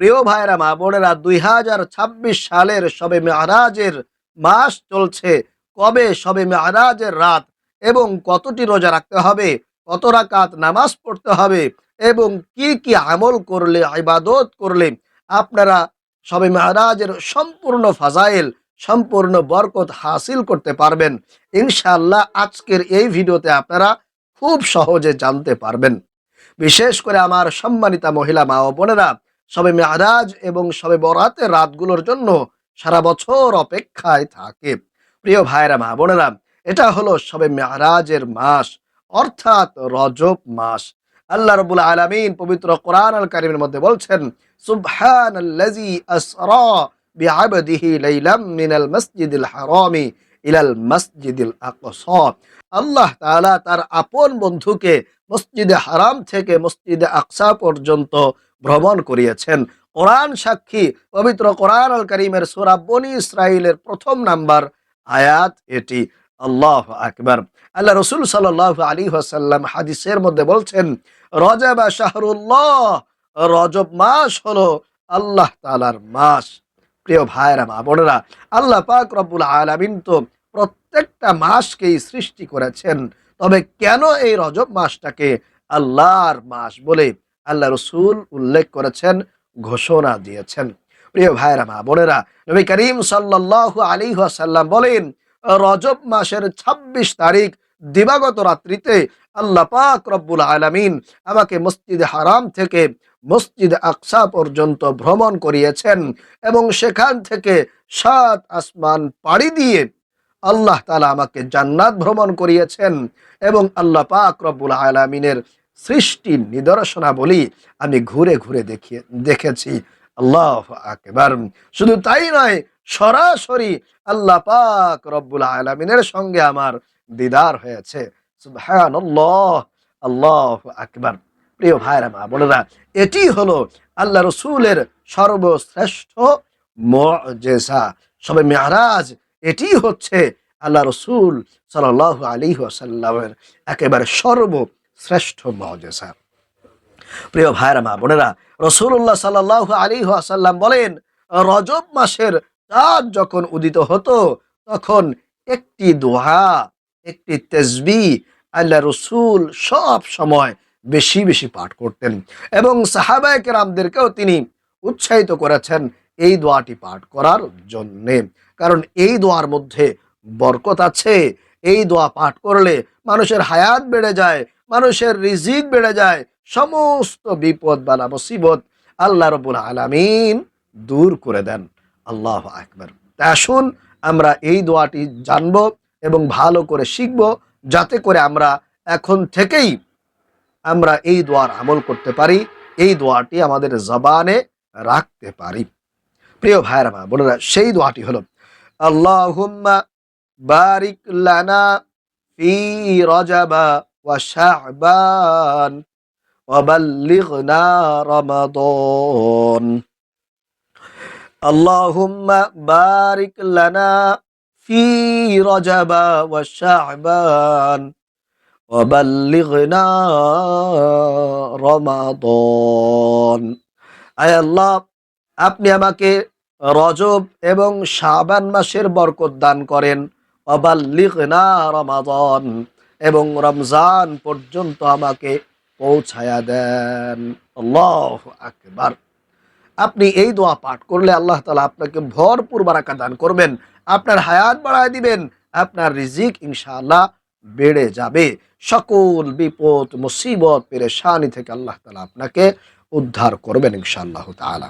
প্রিয় ভাইরা মা বোনেরা, দুই হাজার ছাব্বিশ সালের সবে মেয়ারাজের মাস চলছে। কবে? সবে মেয়ারাজের রাত। এবং কতটি রোজা রাখতে হবে? কত রাকাত নামাজ পড়তে হবে? এবং কি কি আমল করলে, ইবাদত করলে আপনারা সবে মেয়ারাজের সম্পূর্ণ ফাজাইল, সম্পূর্ণ বরকত হাসিল করতে পারবেন? ইনশাআল্লাহ আজকের এই ভিডিওতে আপনারা খুব সহজে জানতে পারবেন। বিশেষ করে আমার সম্মানিতা মহিলা মা ও বোনেরা সবে মেয়ারাজ এবং সবে বরাতের রাতগুলোর জন্য সারা বছর অপেক্ষায় থাকে। প্রিয় ভাইরা মা বোনেরা, এটা হলো সবে মেয়ারাজের মাস, অর্থাৎ রজব মাস। আল্লাহ রবুল আলমিন পবিত্র কোরআন আল কারিমের মধ্যে বলছেন হারামি ইলাল আল্লাহ তার আপন বন্ধুকে মসজিদে হারাম থেকে মসজিদে আকসা পর্যন্ত ভ্রমণ করিয়েছেন। কোরআন সাক্ষী, পবিত্র কোরআন আল করিমের সুরা বনি ইসরাইলের প্রথম নাম্বার আয়াত এটি। আল্লাহ আকবর। আল্লাহ রসুল সাল্লাহ আলী হাসাল্লাম হাদিসের মধ্যে বলছেন, রজব শাহরুল্লাহ, রজব মাস হলো আল্লাহ তালার মাস। প্রিয় ভাইরা মা বোনেরা, আল্লাহ পাক রব্বুল আলমিন তো প্রত্যেকটা মাসকেই সৃষ্টি করেছেন। তবে কেন এই রজব মাসটাকে আল্লাহর মাস বলে আল্লাহ রসুল উল্লেখ করেছেন, ঘোষণা দিয়েছেন। প্রিয় ভাইরা মা বোনেরা, নবী করিম সাল্লাহ আলী সাল্লাম বলেন, রজব মাসের ২৬ তারিখ দিবাগত রাত্রিতে আল্লাহ পাক রব্বুল আলমিন আমাকে মসজিদ হারাম থেকে মসজিদ আকসা পর্যন্ত ভ্রমণ করিয়েছেন এবং সেখান থেকে সাত আসমান পাড়ি দিয়ে আল্লাহ তালা আমাকে জান্নাত ভ্রমণ করিয়েছেন এবং আল্লাহ পাক রব্বুল আলমিনের সৃষ্টির নিদর্শনাবলী আমি ঘুরে ঘুরে দেখিয়ে দেখেছি। আল্লাহ আকবার। শুধু তাই নয়, সরাসরি আল্লাহ পাক রব্বুল আলমিনের সঙ্গে আমার দিদার হয়েছে। আল্লাহ আকবার। প্রিয় ভাইরা মা বোনেরা, এটি হলো আল্লাহ রসুলের সর্বশ্রেষ্ঠ মজেসা সবে মেহারাজ এটি হচ্ছে আল্লাহ রসুল সাল আলী আসাল্লামের একেবারে সর্বশ্রেষ্ঠ মজেসা প্রিয় ভাইরা মা বোনেরা রসুল্লাহ সাল্লাহ আলী আসাল্লাম বলেন, রজব মাসের চাঁদ যখন উদিত হতো, তখন একটি দোহা একটি তেজবি আল্লাহ রসুল সব সময় বেশি বেশি পাঠ করতেন এবং সাহাবায়ক রামদেরকেও তিনি উৎসাহিত করেছেন এই দোয়াটি পাঠ করার জন্যে। কারণ এই দোয়ার মধ্যে বরকত আছে। এই দোয়া পাঠ করলে মানুষের হায়াত বেড়ে যায় মানুষের রিজিক বেড়ে যায়, সমস্ত বিপদ বালা মুসিবত আল্লাহ রবুল আলমিন দূর করে দেন। আল্লাহ আকবর। আসুন আমরা এই দোয়াটি জানব এবং ভালো করে শিখব, যাতে করে আমরা এখন থেকেই আমরা এই দোয়ার আমল করতে পারি, এই দোয়াটি আমাদের জবানে রাখতে পারি। প্রিয় ভাইরা মা বোনেরা, সেই দোয়াটি হলো আল্লাহ বারিক লানা ফি রজাবা ওয়া শাহবান ওয়া বাল্লিগনা রমাদান আল্লাহুম্মা বারিক লানা ফি রজাবা ওয়া শাহবান وبلغنا রমাদন আয় আল্লাহ আপনি আমাকে রজব এবং শাবান মাসের বরকত দান করেন অবাল্লিগনা রমাদন এবং রমজান পর্যন্ত আমাকে পৌঁছায়া দেন। আল্লাহ আকবার। আপনি এই দোয়া পাঠ করলে আল্লাহ তালা আপনাকে ভরপুর বারাকা দান করবেন, আপনার হায়াত বাড়ায় দিবেন, আপনার রিজিক ইনশাআল্লাহ বেড়ে যাবে। সকল বিপদ, মুসিবত, পেরেশানি থেকে আল্লাহ তালা আপনাকে উদ্ধার করবেন ইনশাআল্লাহ তালা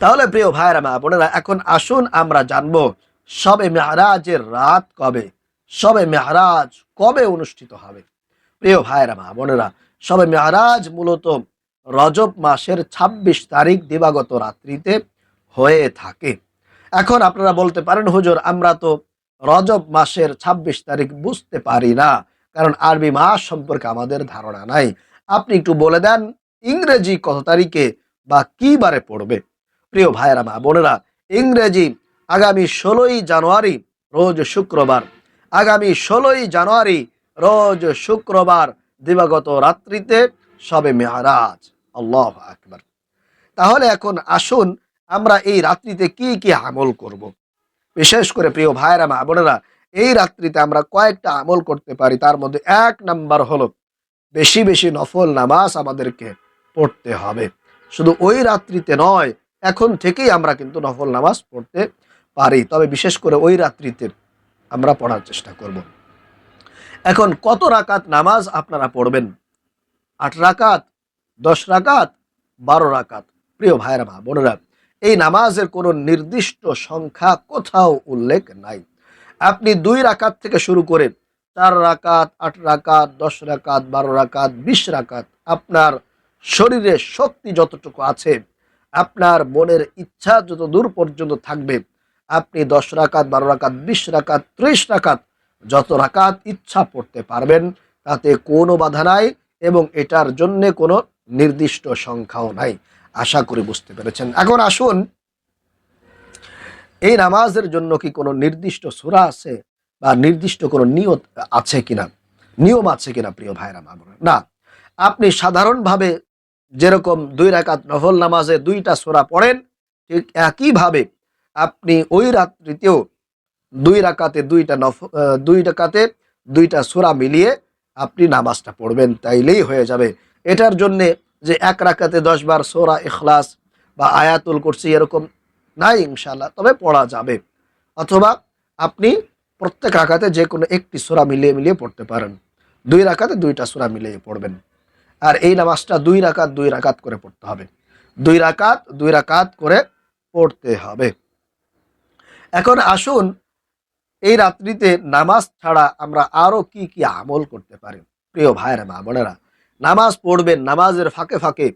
তাহলে প্রিয় ভাইরা মা বোনেরা, এখন আসুন আমরা জানব সবে মেহারাজের রাত কবে? সবে মেহারাজ কবে অনুষ্ঠিত হবে? প্রিয় ভাইরা মা বোনেরা, সবে মেহারাজ মূলত রজব মাসের ২৬ তারিখ দিবাগত রাত্রিতে হয়ে থাকে। এখন আপনারা বলতে পারেন, হুজুর, আমরা তো রজব মাসের ২৬ তারিখ বুঝতে পারি না, কারণ আরবি মাস সম্পর্কে আমাদের ধারণা নাই। আপনি একটু বলে দেন, ইংরেজি কত তারিখে বা কি বারে পড়বে? প্রিয় ভাইরা মা বোনেরা, ইংরেজি আগামী ষোলোই জানুয়ারি, রোজ শুক্রবার আগামী ষোলোই জানুয়ারি রোজ শুক্রবার দিবাগত রাত্রিতে সবে মেহারাজ আল্লাহ আকবর। তাহলে এখন আসুন আমরা এই রাত্রিতে কি কি আমল করব। বিশেষ করে প্রিয় ভাইরা মা বোনেরা, এই রাত্রিতে আমরা কয়েকটা আমল করতে পারি। তার মধ্যে এক নাম্বার হলো বেশি বেশি নফল নামাজ আমাদেরকে পড়তে হবে। শুধু ওই রাত্রিতে নয়, এখন থেকেই আমরা কিন্তু নফল নামাজ পড়তে পারি। তবে বিশেষ করে ওই রাত্রিতে আমরা পড়ার চেষ্টা করব। এখন কত রাকাত নামাজ আপনারা পড়বেন? আট রাকাত, দশ রাকাত, বারো রাকাত। প্রিয় ভাইরা মা বোনেরা, এই নামাজের কোনো নির্দিষ্ট সংখ্যা কোথাও উল্লেখ নাই। আপনি দুই রাকাত থেকে শুরু করে চার রাকাত, আট রাকাত, দশ রাকাত, বারো রাকাত, বিশ রাকাত আপনার শরীরে শক্তি যতটুকু আছে, আপনার মনের ইচ্ছা যত দূর পর্যন্ত থাকবে আপনি দশ রাকাত, বারো রাকাত, বিশ রাকাত, ত্রিশ রাকাত, যত রাকাত ইচ্ছা পড়তে পারবেন, তাতে কোনো বাধা নাই এবং এটার জন্যে কোনো নির্দিষ্ট সংখ্যাও নাই। আশা করি বুঝতে পেরেছেন। এখন আসুন, এই নামাজের জন্য কি কোনো নির্দিষ্ট সুরা আছে বা নির্দিষ্ট কোনো নিয়ত আছে কিনা? নিয়ম আছে কিনা, প্রিয় ভাইরা, মা বোনেরা? না। আপনি সাধারণভাবে যেরকম দুই রাকাত নফল নামাজে দুইটা সোরা পড়েন, ঠিক একইভাবে আপনি ওই রাত্রিতেও দুই রাকাতে দুইটা নফ দুই রাকাতে দুইটা সোরা মিলিয়ে আপনি নামাজটা পড়বেন, তাইলেই হয়ে যাবে। এটার জন্যে যে এক রাকাতে দশ বার সোরা ইখলাস বা আয়াতুল করছি এরকম নাই ইনশাল্লাহ তবে পড়া যাবে। অথবা আপনি প্রত্যেক রাকাতে যে কোনো একটি সোরা মিলিয়ে মিলিয়ে পড়তে পারেন। দুই রাকাতে দুইটা সোরা মিলিয়ে পড়বেন। আর এই নামাজটা দুই রাকাত দুই রাকাত করে পড়তে হবে। দুই রাকাত দুই রাকাত করে পড়তে হবে। এখন আসুন এই রাত্রিতে নামাজ ছাড়া আমরা আরও কি কি আমল করতে পারি? প্রিয় ভাইয়েরা, মা বোনেরা, নামাজ পড়বেন, নামাজের ফাঁকে ফাঁকে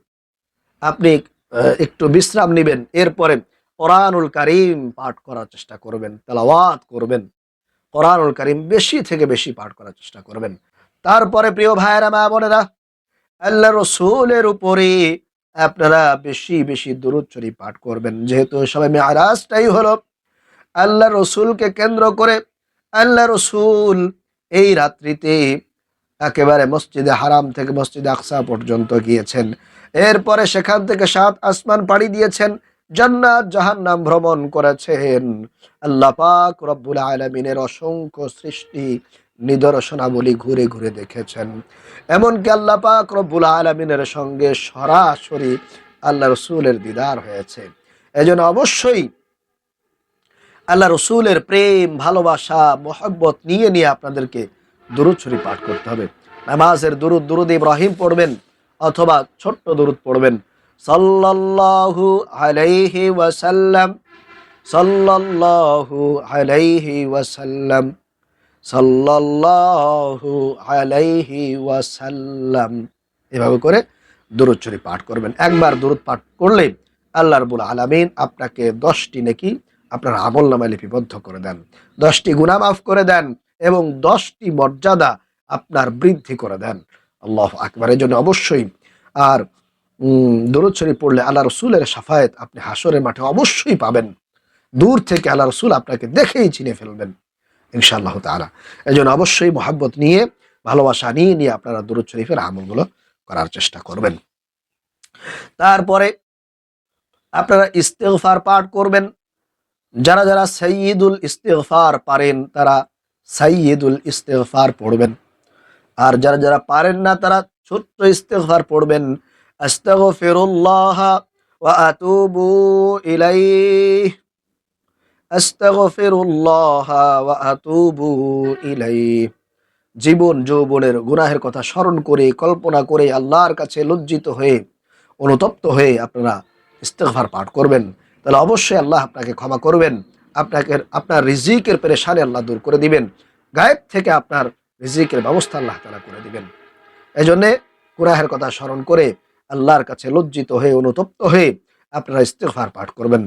আপনি একটু বিশ্রাম নেবেন, এরপরে কোরআনুল কারিম পাঠ করার চেষ্টা করবেন, তেলাওয়াত করবেন, কোরআনুল কারিম বেশি থেকে বেশি পাঠ করার চেষ্টা করবেন। তারপরে প্রিয় ভাইয়েরা, মা বোনেরা আল্লাহ রসুলের উপরে আপনারা বেশি বেশি দূরত শরীফ পাঠ করবেন। যেহেতু সবাই মেয়ারাজটাই হলো আল্লাহ রসুলকে কেন্দ্র করে আল্লাহ রসুল এই রাত্রিতে একেবারে মসজিদে হারাম থেকে মসজিদে আকসা পর্যন্ত গিয়েছেন। এরপরে সেখান থেকে সাত আসমান পাড়ি দিয়েছেন, জান্নাত, জাহান্নাম ভ্রমণ করেছেন। আল্লাহ পাক রব্বুল আলমিনের অসংখ্য সৃষ্টি নিদর্শনাবলী ঘুরে ঘুরে দেখেছেন। এমনকি আল্লাহ পাক রব্বুল আলমিনের সঙ্গে সরাসরি আল্লাহ রসুলের দিদার হয়েছে। এজন্য অবশ্যই আল্লাহ রসুলের প্রেম, ভালোবাসা, মোহব্বত নিয়ে নিয়ে আপনাদেরকে দুরুদ শরীফ পাঠ করতে হবে। নামাজের দুরুদ দুরুদ ইব্রাহিম পড়বেন অথবা ছোট্ট দুরুদ পড়বেন। সাল্লাল্লাহু আলাইহি ওয়াসাল্লাম, সাল্লাল্লাহু আলাইহি ওয়াসাল্লাম, সাল্লাল্লাহু আলাইহি ওয়াসাল্লাম। এভাবে করে দুরুদ শরীফ পাঠ করবেন। একবার দুরুদ পাঠ করলে আল্লাহ রবুল আলামিন আপনাকে দশটি নাকি আপনার আমল নামায় লিপিবদ্ধ করে দেন। দশটি গুনাহ মাফ করে দেন এবং দশটি মর্যাদা আপনার বৃদ্ধি করে দেন। আল্লাহ আকবরের জন্য অবশ্যই আর দরুদ শরীফ পড়লে আল্লাহ রসুলের সাফায়েত আপনি হাসরের মাঠে অবশ্যই পাবেন। দূর থেকে আল্লাহ রসুল আপনাকে দেখেই চিনে ফেলবেন, ইনশাআল্লাহ তালা এই জন্য অবশ্যই মহাব্বত নিয়ে, ভালোবাসা নিয়ে নিয়ে আপনারা দরুদ শরীফের আমলগুলো করার চেষ্টা করবেন। তারপরে আপনারা ইস্তেফার পাঠ করবেন। যারা যারা সৈয়দুল ইস্তেফার পারেন, তারা সৈয়দুল ইস্তেফার পড়বেন। আর যারা যারা পারেন না, তারা ছোট্ট ইস্তেফার পড়বেন। জীবন যৌবনের গুনাহের কথা স্মরণ করে, কল্পনা করে আল্লাহর কাছে লজ্জিত হয়ে, অনুতপ্ত হয়ে আপনারা ইস্তেগফার পাঠ করবেন। তাহলে অবশ্যই আল্লাহ আপনাকে ক্ষমা করবেন। আপনাকে, আপনার রিজিকের পেরেশানি আল্লাহ দূর করে দিবেন। গায়েব থেকে আপনার রিজিকের ব্যবস্থা আল্লাহ তালা করে দিবেন। এই জন্যে কুরাহের কথা স্মরণ করে আল্লাহর কাছে লজ্জিত হয়ে, অনুতপ্ত হয়ে আপনারা ইস্তেফার পাঠ করবেন।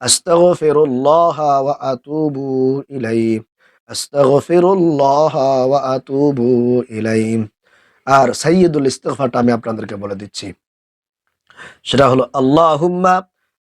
ওয়া আতুবু ওয়া আর সাইয়্যিদুল ইস্তেগফারটা আমি আপনাদেরকে বলে দিচ্ছি। সেটা হলো, আল্লাহুম্মা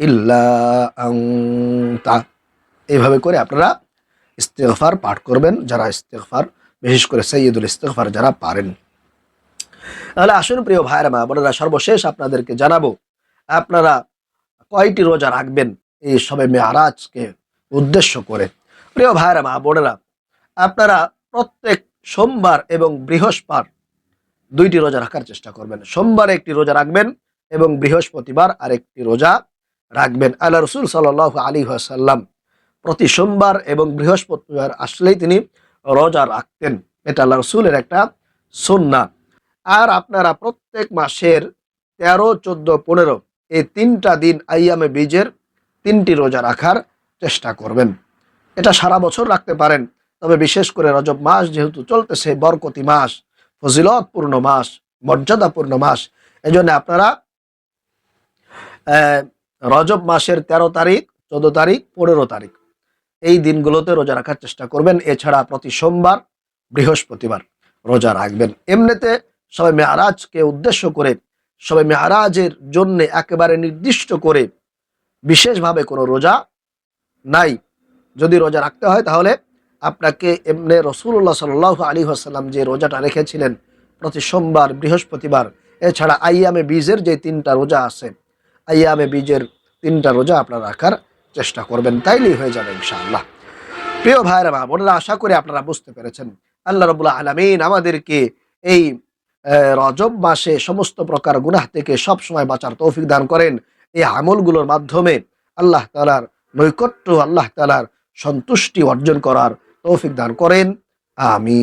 ইল্লা আনতা। এইভাবে করে আপনারা ইস্তেগফার পাঠ করবেন, যারা ইস্তেগফার, বিশেষ করে সৈয়দুল ইস্তেগফার যারা পারেন। তাহলে আসুন প্রিয় ভাইরা মা বোনেরা, সর্বশেষ আপনাদেরকে জানাব, আপনারা কয়টি রোজা রাখবেন? এই সবে মেয়ারাজকে উদ্দেশ্য করে। প্রিয় ভাইরা মা বোনেরা, আপনারা প্রত্যেক সোমবার এবং বৃহস্পতিবার দুইটি রোজা রাখার চেষ্টা করবেন। সোমবার একটি রোজা রাখবেন এবং বৃহস্পতিবার আরেকটি রোজা রাখবেন। আল্লাহ রসুল সাল আলী সাল্লাম প্রতি সোমবার এবং বৃহস্পতিবার আসলেই তিনি রোজা রাখতেন। এটা আল্লাহ রসুলের একটা সন্না আর আপনারা প্রত্যেক মাসের তেরো, চোদ্দ, পনেরো এই তিনটা দিন আইয়ামে বীজের তিনটি রোজা রাখার চেষ্টা করবেন। এটা সারা বছর রাখতে পারেন। তবে বিশেষ করে রজব মাস যেহেতু চলতেছে, বরকতি মাস, ফজিলতপূর্ণ মাস, মর্যাদাপূর্ণ মাস এই জন্য আপনারা রজব মাসের ১৩ তারিখ, চোদ্দ তারিখ, পনেরো তারিখ। এই দিনগুলোতে রোজা রাখার চেষ্টা করবেন। এছাড়া প্রতি সোমবার, বৃহস্পতিবার রোজা রাখবেন। এমনিতে সবাই মেয়ারাজকে উদ্দেশ্য করে সবাই মেয়ারাজের জন্য একেবারে নির্দিষ্ট করে বিশেষভাবে কোনো রোজা নাই। যদি রোজা রাখতে হয় তাহলে আপনাকে এমনি রসুল্লাহ সাল আলী আসাল্লাম যে রোজাটা রেখেছিলেন প্রতি সোমবার, বৃহস্পতিবার, এছাড়া আইয়ামে বীজের যে তিনটা রোজা আছে, আইয়ামে বীজের তিনটা রোজা আপনারা রাখার চেষ্টা করবেন, তাইলেই হয়ে যাবে ইনশাআল্লাহ। প্রিয় ভাইরা মা বোনেরা, আশা করি আপনারা বুঝতে পেরেছেন। আল্লাহ রবুল্লাহ আলমিন আমাদেরকে এই রজব মাসে সমস্ত প্রকার গুনাহ থেকে সব সময় বাঁচার তৌফিক দান করেন। এই আমলগুলোর মাধ্যমে আল্লাহ তালার নৈকট্য, আল্লাহ তালার সন্তুষ্টি অর্জন করার তৌফিক দান করেন। আমি